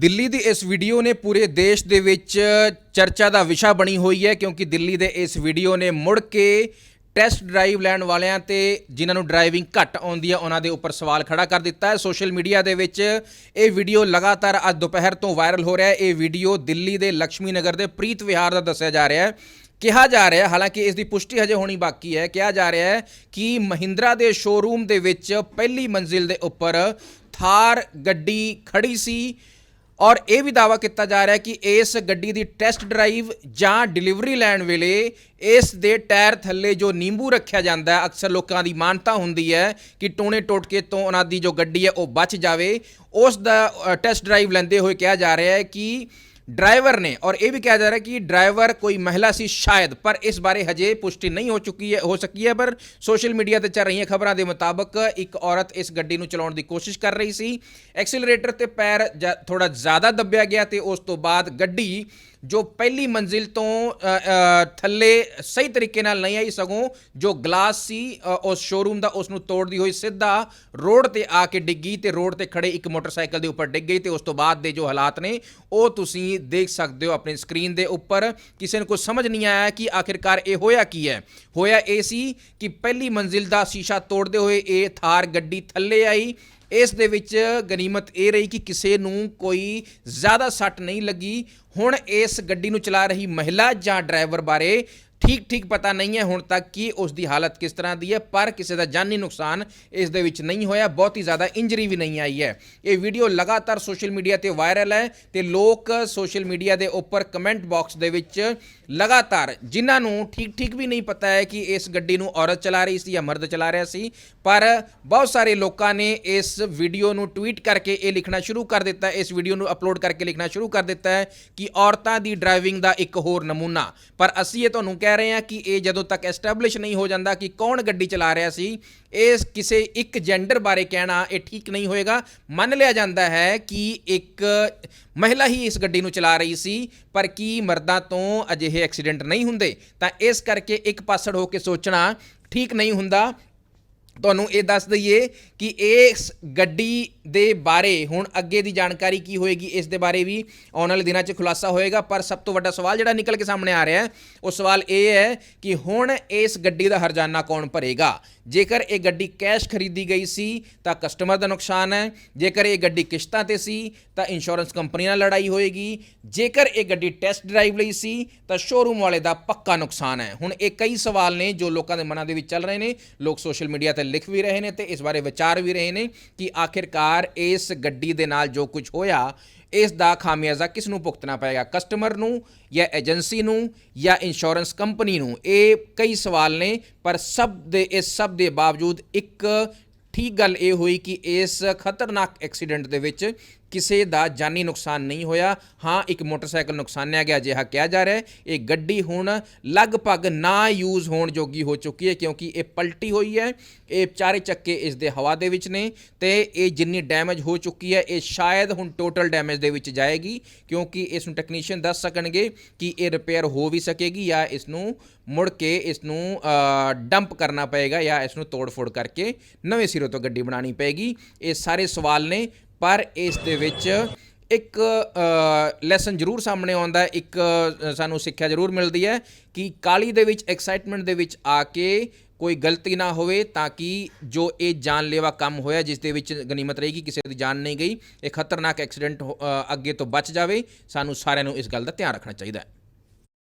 ਦਿੱਲੀ ਦੀ ਇਸ ਵੀਡੀਓ ਨੇ ਪੂਰੇ ਦੇਸ਼ ਦੇ ਵਿੱਚ ਚਰਚਾ ਦਾ ਵਿਸ਼ਾ ਬਣੀ ਹੋਈ ਹੈ, ਕਿਉਂਕਿ ਦਿੱਲੀ ਦੇ ਇਸ ਵੀਡੀਓ ਨੇ ਮੁੜ ਕੇ ਟੈਸਟ ਡਰਾਈਵ ਲੈਣ ਵਾਲਿਆਂ ਤੇ ਜਿਨ੍ਹਾਂ ਨੂੰ ਡਰਾਈਵਿੰਗ ਘੱਟ ਆਉਂਦੀ ਹੈ, ਉਹਨਾਂ ਦੇ ਉੱਪਰ ਸਵਾਲ ਖੜਾ ਕਰ ਦਿੱਤਾ ਹੈ। ਸੋਸ਼ਲ ਮੀਡੀਆ ਦੇ ਵਿੱਚ ਇਹ ਵੀਡੀਓ ਲਗਾਤਾਰ ਅੱਜ ਦੁਪਹਿਰ ਤੋਂ ਵਾਇਰਲ ਹੋ ਰਿਹਾ ਹੈ। ਇਹ ਵੀਡੀਓ ਦਿੱਲੀ ਦੇ ਲక్ష్ਮੀ ਨਗਰ ਦੇ ਪ੍ਰੀਤ ਵਿਹਾਰ ਦਾ ਦੱਸਿਆ ਜਾ ਰਿਹਾ ਹੈ। ਕਿਹਾ ਜਾ ਰਿਹਾ ਹੈ, ਹਾਲਾਂਕਿ ਇਸ ਦੀ ਪੁਸ਼ਟੀ ਹਜੇ ਹੋਣੀ ਬਾਕੀ ਹੈ। ਕਿਹਾ ਜਾ ਰਿਹਾ ਹੈ ਕਿ ਮਹਿੰਦਰਾ ਦੇ ਸ਼ੋਰੂਮ ਦੇ ਵਿੱਚ ਪਹਿਲੀ ਮੰਜ਼ਿਲ ਦੇ ਉੱਪਰ ਥਾਰ ਗੱਡੀ ਖੜੀ ਸੀ। ਔਰ ਇਹ ਵੀ ਦਾਵਾ ਕੀਤਾ ਜਾ ਰਿਹਾ ਕਿ ਇਸ ਗੱਡੀ ਦੀ ਟੈਸਟ ਡਰਾਈਵ ਜਾਂ ਡਿਲੀਵਰੀ ਲੈਣ ਵੇਲੇ ਇਸ ਦੇ ਟਾਇਰ ਥੱਲੇ ਜੋ ਨਿੰਬੂ ਰੱਖਿਆ ਜਾਂਦਾ ਹੈ, ਅਕਸਰ ਲੋਕਾਂ ਦੀ ਮਾਨਤਾ ਹੁੰਦੀ ਹੈ ਕਿ ਟੋਣੇ ਟੋਟਕੇ ਤੋਂ ਉਹਨਾਂ ਦੀ ਜੋ ਗੱਡੀ ਹੈ ਉਹ ਬਚ ਜਾਵੇ। ਉਸ ਦਾ ਟੈਸਟ ਡਰਾਈਵ ਲੈਂਦੇ ਹੋਏ ਕਿਹਾ ਜਾ ਰਿਹਾ ਹੈ ਕਿ ਡਰਾਈਵਰ ਨੇ ਔਰ ਇਹ ਵੀ ਕਿਹਾ ਜਾ ਰਿਹਾ ਕਿ ਡਰਾਈਵਰ ਕੋਈ ਮਹਿਲਾ ਸੀ ਸ਼ਾਇਦ, ਪਰ ਇਸ ਬਾਰੇ ਹਜੇ ਪੁਸ਼ਟੀ ਨਹੀਂ ਹੋ ਚੁੱਕੀ ਹੈ, ਹੋ ਸਕੀ ਹੈ, ਪਰ ਸੋਸ਼ਲ ਮੀਡੀਆ ਤੇ ਚੱਲ ਰਹੀਆਂ ਖਬਰਾਂ ਦੇ ਮੁਤਾਬਕ ਇੱਕ ਔਰਤ ਇਸ ਗੱਡੀ ਨੂੰ ਚਲਾਉਣ ਦੀ ਕੋਸ਼ਿਸ਼ ਕਰ ਰਹੀ ਸੀ। ਐਕਸੀਲਰੇਟਰ ਤੇ ਪੈਰ ਥੋੜਾ ਜ਼ਿਆਦਾ ਦੱਬਿਆ ਗਿਆ ਤੇ ਉਸ ਤੋਂ ਬਾਅਦ ਗੱਡੀ ਜੋ ਪਹਿਲੀ ਮੰਜ਼ਿਲ ਤੋਂ ਥੱਲੇ ਸਹੀ ਤਰੀਕੇ ਨਾਲ ਨਹੀਂ ਆਈ ਸਗੋਂ ਜੋ ਗਲਾਸ ਸੀ ਉਸ ਸ਼ੋਰੂਮ ਦਾ ਉਸ ਨੂੰ ਤੋੜਦੀ ਹੋਈ ਸਿੱਧਾ ਰੋਡ ਤੇ ਆ ਕੇ ਡਿੱਗੀ ਤੇ ਰੋਡ ਤੇ ਖੜੇ ਇੱਕ ਮੋਟਰਸਾਈਕਲ ਦੇ ਉੱਪਰ ਡਿੱਗ ਗਈ ਤੇ ਉਸ ਤੋਂ ਬਾਅਦ ਦੇ ਜੋ ਹਾਲਾਤ ਨੇ, ਉਹ ਤੁਸੀਂ ਦੇਖ ਸਕਦੇ ਹੋ ਆਪਣੀ ਸਕਰੀਨ ਦੇ ਉੱਪਰ। ਕਿਸੇ ਨੂੰ ਕੁਝ ਸਮਝ ਨਹੀਂ ਆਇਆ ਕਿ ਆਖਿਰਕਾਰ ਇਹ ਹੋਇਆ ਕੀ ਹੈ। ਹੋਇਆ ਇਹ ਸੀ ਕਿ ਪਹਿਲੀ ਮੰਜ਼ਿਲ ਦਾ ਸ਼ੀਸ਼ਾ ਤੋੜਦੇ ਹੋਏ ਇਹ ਥਾਰ ਗੱਡੀ ਥੱਲੇ ਆਈ ਇਸ ਦੇ ਵਿੱਚ ਗਨੀਮਤ ਇਹ ਰਹੀ ਕਿ ਕਿਸੇ ਨੂੰ ਕੋਈ ਜ਼ਿਆਦਾ ਸੱਟ ਨਹੀਂ ਲੱਗੀ। ਹੁਣ ਇਸ ਗੱਡੀ ਨੂੰ ਚਲਾ ਰਹੀ ਮਹਿਲਾ ਜਾਂ ਡਰਾਈਵਰ ਬਾਰੇ ਠੀਕ ਠੀਕ ਪਤਾ ਨਹੀਂ ਹੈ ਹੁਣ ਤੱਕ ਕਿ ਉਸ ਦੀ ਹਾਲਤ ਕਿਸ ਤਰ੍ਹਾਂ ਦੀ ਹੈ, ਪਰ ਕਿਸੇ ਦਾ ਜਾਨੀ ਨੁਕਸਾਨ ਇਸ ਦੇ ਵਿੱਚ ਨਹੀਂ ਹੋਇਆ, ਬਹੁਤ ਹੀ ਜ਼ਿਆਦਾ ਇੰਜਰੀ ਵੀ ਨਹੀਂ ਆਈ ਹੈ। ਇਹ ਵੀਡੀਓ ਲਗਾਤਾਰ ਸੋਸ਼ਲ ਮੀਡੀਆ ਤੇ ਵਾਇਰਲ ਹੈ ਤੇ ਲੋਕ ਸੋਸ਼ਲ ਮੀਡੀਆ ਦੇ ਉੱਪਰ ਕਮੈਂਟ ਬਾਕਸ ਦੇ ਵਿੱਚ ਲਗਾਤਾਰ, ਜਿਨ੍ਹਾਂ ਨੂੰ ਠੀਕ ਠੀਕ ਵੀ ਨਹੀਂ ਪਤਾ ਹੈ ਕਿ ਇਸ ਗੱਡੀ ਨੂੰ ਔਰਤ ਚਲਾ ਰਹੀ ਸੀ ਜਾਂ ਮਰਦ ਚਲਾ ਰਿਹਾ ਸੀ, ਪਰ ਬਹੁਤ ਸਾਰੇ ਲੋਕਾਂ ਨੇ ਇਸ ਵੀਡੀਓ ਨੂੰ ਟਵੀਟ ਕਰਕੇ ਇਹ ਲਿਖਣਾ ਸ਼ੁਰੂ ਕਰ ਦਿੱਤਾ, ਇਸ ਵੀਡੀਓ ਨੂੰ ਅਪਲੋਡ ਕਰਕੇ ਲਿਖਣਾ ਸ਼ੁਰੂ ਕਰ ਦਿੱਤਾ ਹੈ ਕਿ ਔਰਤਾਂ ਦੀ ਡਰਾਈਵਿੰਗ ਦਾ ਇੱਕ ਹੋਰ ਨਮੂਨਾ। ਪਰ ਅਸੀਂ ਇਹ ਤੁਹਾਨੂੰ ਕਹਿ ਰਹੇ ਹਾਂ ਕਿ ਇਹ ਜਦੋਂ ਤੱਕ ਐਸਟੈਬਲਿਸ਼ ਨਹੀਂ ਹੋ ਜਾਂਦਾ ਕਿ ਕੌਣ ਗੱਡੀ ਚਲਾ ਰਿਹਾ ਸੀ ਇਸ ਕਿਸੇ ਇੱਕ ਜੈਂਡਰ ਬਾਰੇ ਕਹਿਣਾ ਇਹ ਠੀਕ ਨਹੀਂ ਹੋਏਗਾ। ਮੰਨ ਲਿਆ ਜਾਂਦਾ ਹੈ ਕਿ ਇੱਕ ਮਹਿਲਾ ਹੀ ਇਸ ਗੱਡੀ ਨੂੰ ਚਲਾ ਰਹੀ ਸੀ, ਪਰ ਕੀ ਮਰਦਾਂ ਤੋਂ ਅਜਿਹੇ ਐਕਸੀਡੈਂਟ ਨਹੀਂ ਹੁੰਦੇ? ਤਾਂ ਇਸ ਕਰਕੇ ਇੱਕ ਪਾਸੜ ਹੋ ਕੇ ਸੋਚਣਾ ਠੀਕ ਨਹੀਂ ਹੁੰਦਾ। ਤੁਹਾਨੂੰ ਇਹ ਦੱਸ ਦਈਏ ਕਿ ਇਸ ਗੱਡੀ ਦੇ ਬਾਰੇ ਹੁਣ ਅੱਗੇ ਦੀ ਜਾਣਕਾਰੀ ਕੀ ਹੋਏਗੀ, ਇਸ ਦੇ ਬਾਰੇ ਵੀ ਆਉਣ ਵਾਲੇ ਦਿਨਾਂ 'ਚ ਖੁਲਾਸਾ ਹੋਏਗਾ। ਪਰ ਸਭ ਤੋਂ ਵੱਡਾ ਸਵਾਲ ਜਿਹੜਾ ਨਿਕਲ ਕੇ ਸਾਹਮਣੇ ਆ ਰਿਹਾ ਹੈ ਉਹ ਸਵਾਲ ਇਹ ਹੈ ਕਿ ਹੁਣ ਇਸ ਗੱਡੀ ਦਾ ਹਰਜਾਨਾ ਕੌਣ ਭਰੇਗਾ? ਜੇਕਰ ਇਹ ਗੱਡੀ ਕੈਸ਼ ਖਰੀਦੀ ਗਈ ਸੀ, ਤਾਂ ਕਸਟਮਰ ਦਾ ਨੁਕਸਾਨ ਹੈ। ਜੇਕਰ ਇਹ ਗੱਡੀ ਕਿਸ਼ਤਾਂ ਤੇ ਸੀ, ਤਾਂ ਇੰਸ਼ੋਰੈਂਸ ਕੰਪਨੀ ਨਾਲ ਲੜਾਈ ਹੋਏਗੀ। ਜੇਕਰ ਇਹ ਗੱਡੀ ਟੈਸਟ ਡਰਾਈਵ ਲਈ ਸੀ, ਤਾਂ ਸ਼ੋਰੂਮ ਵਾਲੇ ਦਾ ਪੱਕਾ ਨੁਕਸਾਨ ਹੈ। ਹੁਣ ਇਹ ਕਈ ਸਵਾਲ ਨੇ ਜੋ ਲੋਕਾਂ ਦੇ ਮਨਾਂ ਦੇ ਵਿੱਚ ਚੱਲ ਰਹੇ ਨੇ। ਲੋਕ ਸੋਸ਼ਲ ਮੀਡੀਆ ਤੇ ਲਿਖ ਵੀ ਰਹੇ ਨੇ ਤੇ ਇਸ ਬਾਰੇ ਵਿਚਾਰ ਵੀ ਰਹੇ ਨੇ ਕਿ ਆਖਿਰਕਾਰ ਇਸ ਗੱਡੀ ਦੇ ਨਾਲ ਜੋ ਕੁਝ ਹੋਇਆ, ਇਸ ਦਾ ਖਾਮਿਆਜ਼ਾ ਕਿਸ ਨੂੰ ਭੁਗਤਣਾ ਪਏਗਾ? ਕਸਟਮਰ ਨੂੰ ਜਾਂ ਏਜੰਸੀ ਨੂੰ ਜਾਂ ਇੰਸ਼ੋਰੈਂਸ ਕੰਪਨੀ ਨੂੰ? ਇਹ ਕਈ ਸਵਾਲ ਨੇ, ਪਰ ਸਭ ਦੇ, ਇਸ ਸਭ ਦੇ ਬਾਵਜੂਦ ਇੱਕ ਠੀਕ ਗੱਲ ਇਹ ਹੋਈ ਕਿ ਇਸ ਖਤਰਨਾਕ ਐਕਸੀਡੈਂਟ ਦੇ ਵਿੱਚ ਕਿਸੇ ਦਾ ਜਾਨੀ ਨੁਕਸਾਨ ਨਹੀਂ ਹੋਇਆ। ਹਾਂ, ਇੱਕ ਮੋਟਰਸਾਈਕਲ ਨੁਕਸਾਨਿਆ ਗਿਆ ਜਿਹਾ ਕਿਹਾ ਜਾ ਰਿਹਾ ਹੈ। ਇਹ ਗੱਡੀ ਹੁਣ ਲਗਭਗ ਨਾ ਯੂਜ਼ ਹੋਣ ਜੋਗੀ ਹੋ ਚੁੱਕੀ ਹੈ ਕਿਉਂਕਿ ਇਹ ਪਲਟੀ ਹੋਈ ਹੈ। ਇਹ ਚਾਰੇ ਚੱਕੇ ਇਸ ਦੇ ਹਵਾ ਦੇ ਵਿੱਚ ਨੇ ਤੇ ਇਹ ਜਿੰਨੀ ਡੈਮੇਜ ਹੋ ਚੁੱਕੀ ਹੈ, ਇਹ ਸ਼ਾਇਦ ਹੁਣ ਟੋਟਲ ਡੈਮੇਜ ਦੇ ਵਿੱਚ ਜਾਏਗੀ ਕਿਉਂਕਿ ਇਸ ਨੂੰ ਟੈਕਨੀਸ਼ੀਅਨ ਦੱਸ ਸਕਣਗੇ ਕਿ ਇਹ ਰਿਪੇਅਰ ਹੋ ਵੀ ਸਕੇਗੀ ਜਾਂ ਇਸ ਨੂੰ ਮੁੜ ਕੇ ਇਸ ਨੂੰ ਡੰਪ ਕਰਨਾ ਪਏਗਾ ਜਾਂ ਇਸ ਨੂੰ ਤੋੜ-ਫੋੜ ਕਰਕੇ ਨਵੇਂ ਸਿਰੇ ਤੋਂ ਗੱਡੀ ਬਣਾਉਣੀ ਪਏਗੀ। ਇਹ ਸਾਰੇ ਸਵਾਲ ਨੇ। ਪਰ ਇਸ ਦੇ ਵਿੱਚ ਇੱਕ ਲੈਸਨ ਜ਼ਰੂਰ ਸਾਹਮਣੇ ਆਉਂਦਾ ਇੱਕ ਸਾਨੂੰ ਸਿੱਖਿਆ ਜ਼ਰੂਰ ਮਿਲਦੀ ਹੈ ਕਿ ਕਾਲੀ ਦੇ ਵਿੱਚ ਐਕਸਾਈਟਮੈਂਟ ਦੇ ਵਿੱਚ ਆ ਕੇ ਕੋਈ ਗਲਤੀ ਨਾ ਹੋਵੇ ਤਾਂ ਕਿ ਜੋ ਇਹ ਜਾਨਲੇਵਾ ਕੰਮ ਹੋਇਆ, ਜਿਸ ਦੇ ਵਿੱਚ ਗਨੀਮਤ ਰਹੇਗੀ ਕਿਸੇ ਦੀ ਜਾਨ ਨਹੀਂ ਗਈ, ਇਹ ਖਤਰਨਾਕ ਐਕਸੀਡੈਂਟ ਅੱਗੇ ਤੋਂ ਬਚ ਜਾਵੇ, ਸਾਨੂੰ ਸਾਰਿਆਂ ਨੂੰ ਇਸ ਗੱਲ ਦਾ ਧਿਆਨ ਰੱਖਣਾ ਚਾਹੀਦਾ ਹੈ।